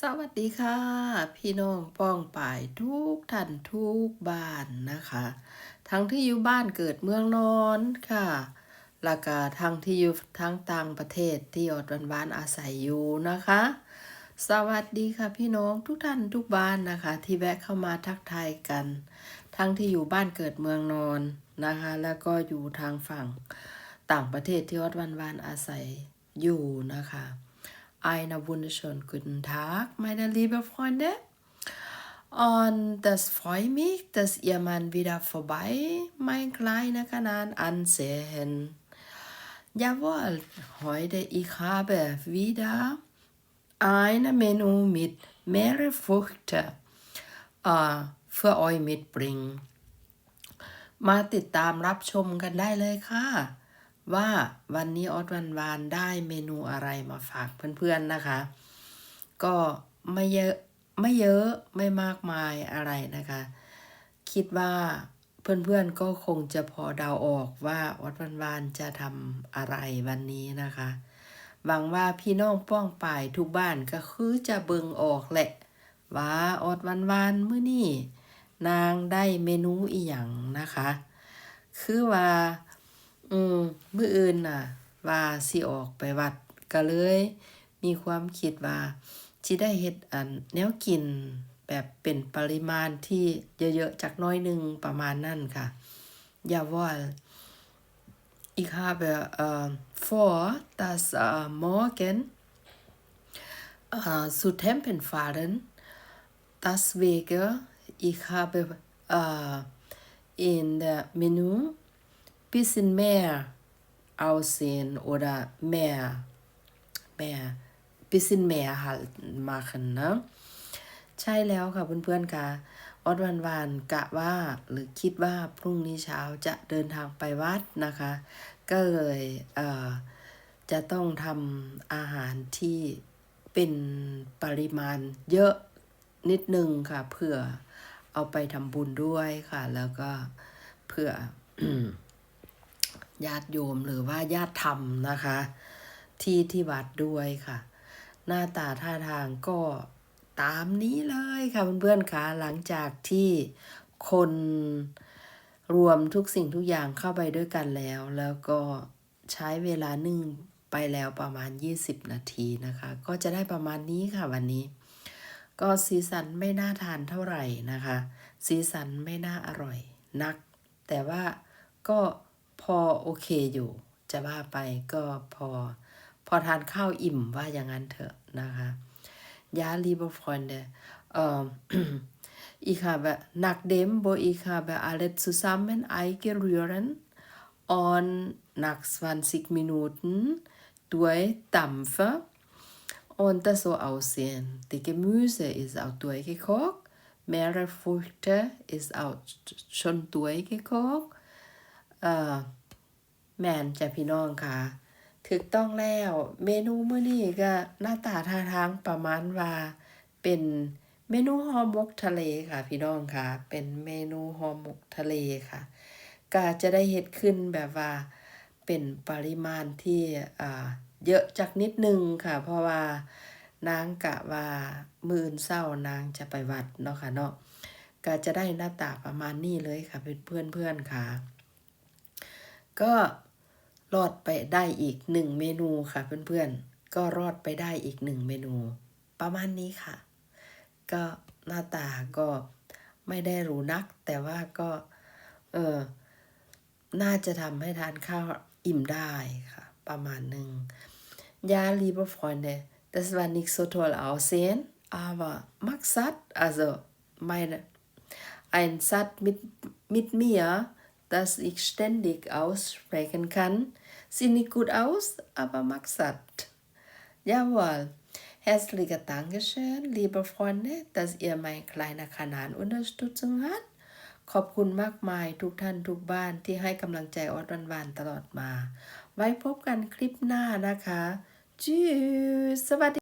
สวัสดีค่ะ พี่น้องป้องป่ายทุกท่านทุกบ้านนะคะ ทั้งที่อยู่บ้านเกิดเมืองนอนค่ะแล้วก็ทั้งที่อยู่ทั้งต่างประเทศที่อดวันบ้านอาศัยอยู่นะคะ สวัสดีค่ะพี่น้องทุกท่านทุกบ้านนะคะ ที่แวะเข้ามาทักทายกัน ทั้งที่อยู่บ้านเกิดเมืองนอนนะคะ แล้วก็อยู่ทางฝั่งต่างประเทศที่อดวันบ้านอาศัยอยู่นะคะ Einen wunderschönen guten Tag, meine liebe Freunde. Und das freut mich, dass ihr mal wieder vorbei mein kleiner Kanal ansehen. Jawohl, heute ich habe wieder ein Menü mit mehreren Früchten äh, für euch mitbringen. มาติดตามรับชมกันได้เลยค่ะ ว่าวันนี้ออดวันวานได้เมนูอะไรมาฝากเพื่อนๆนะคะ ก็ไม่เยอะไม่เยอะไม่มากมายอะไรนะคะ คิดว่าเพื่อนๆก็คงจะพอเดาออกว่าออดวันวานจะทำอะไรวันนี้นะคะหวังว่าพี่น้องป้องป่ายทุกบ้านก็คือจะเบิงออกแหละ ว่าออดวันวานมื้อนี้นางได้เมนูอีหยังนะคะ คือว่า อืมมื้ออื่นน่ะ ว่าสิออกไปวัดก็เลย มีความคิดว่าสิได้เฮ็ดอันแนวกินแบบเป็นปริมาณที่เยอะๆจากน้อยหนึ่งประมาณนั่นค่ะ Jawohl. Ich habe äh, vor, dass äh, morgen äh, zu Tempeln fahren. Deswegen ich habe äh, in der Menü bisschen mehr aussehen oder mehr, mehr, bisschen mehr halt machen นะใช่แล้วค่ะเพื่อนๆค่ะออดวันวานกะว่าหรือคิดว่าพรุ่งนี้เช้าจะเดินทางไปวัดนะคะ ก็เลยเอ่อจะต้องทำอาหารที่เป็นปริมาณเยอะนิดนึงค่ะเพื่อเอาไปทำบุญด้วยค่ะ แล้วก็เพื่อ ญาติโยมหรือว่าญาติธรรมนะคะ ที่ที่วัดด้วยค่ะ หน้าตาท่าทางก็ตามนี้เลยค่ะเพื่อนๆค่ะหลังจากที่คนรวมทุกสิ่งทุกอย่างเข้าไปด้วยกันแล้ว แล้วก็ใช้เวลานึ่งไปแล้วประมาณ 20 นาทีนะคะ ก็จะได้ประมาณนี้ค่ะวันนี้ ก็สีสันไม่น่าทานเท่าไหร่นะคะ สีสันไม่น่าอร่อยนัก แต่ว่าก็ พอโอเคอยู่ จะว่าไปก็พอ พอทานข้าวอิ่มว่าอย่างนั้นเถอะนะคะ Ja, liebe Freunde, ähm, ich habe nachdem, wo ich habe alle zusammen eingerühren und nach 20 Minuten durchdampfe und das so aussehen. Die Gemüse ist auch durchgekocht, mehrere Früchte ist auch schon durchgekocht. เอ่อแมนจ้ะพี่น้องค่ะถูกต้องแล้วเมนูมื้อนี้ก็หน้าตาท่าทางประมาณว่า เป็นเมนูห่อหมกทะเลค่ะ พี่น้องค่ะ เป็นเมนูห่อหมกทะเลค่ะก็จะได้เฮ็ดขึ้นแบบว่า เป็นปริมาณที่อ่าเยอะจักนิดนึงค่ะ เพราะว่านางกะว่ามื่นเช้านางจะไปวัดเนาะค่ะเนาะก็จะได้หน้าตาประมาณนี้เลยค่ะเพื่อนเพื่อนค่ะ ก็รอดไปได้อีกหนึ่งเมนูค่ะเพื่อนๆ ก็รอดไปได้อีกหนึ่งเมนู ประมาณนี้ค่ะ ก็หน้าตาก็ไม่ได้หรูนัก แต่ว่าก็เออน่าจะทำให้ทานข้าวอิ่มได้ค่ะ ประมาณหนึ่ง Ja, liebe Freunde, das war nicht so toll aussehen, aber Max hat, also meine, ein Satz mit, mit mir, das ich ständig aussprechen kann, sieht nicht gut aus, aber Max hat. Jawohl. Herzliche Dankeschön, liebe Freunde, dass ihr meinen kleiner Kanal Unterstützung habt. ขอบคุณมากมายทุกท่านทุกบ้านที่ให้กำลังใจออดวันวานตลอดมา ไว้พบกันคลิปหน้านะคะ จื้อสวัสดี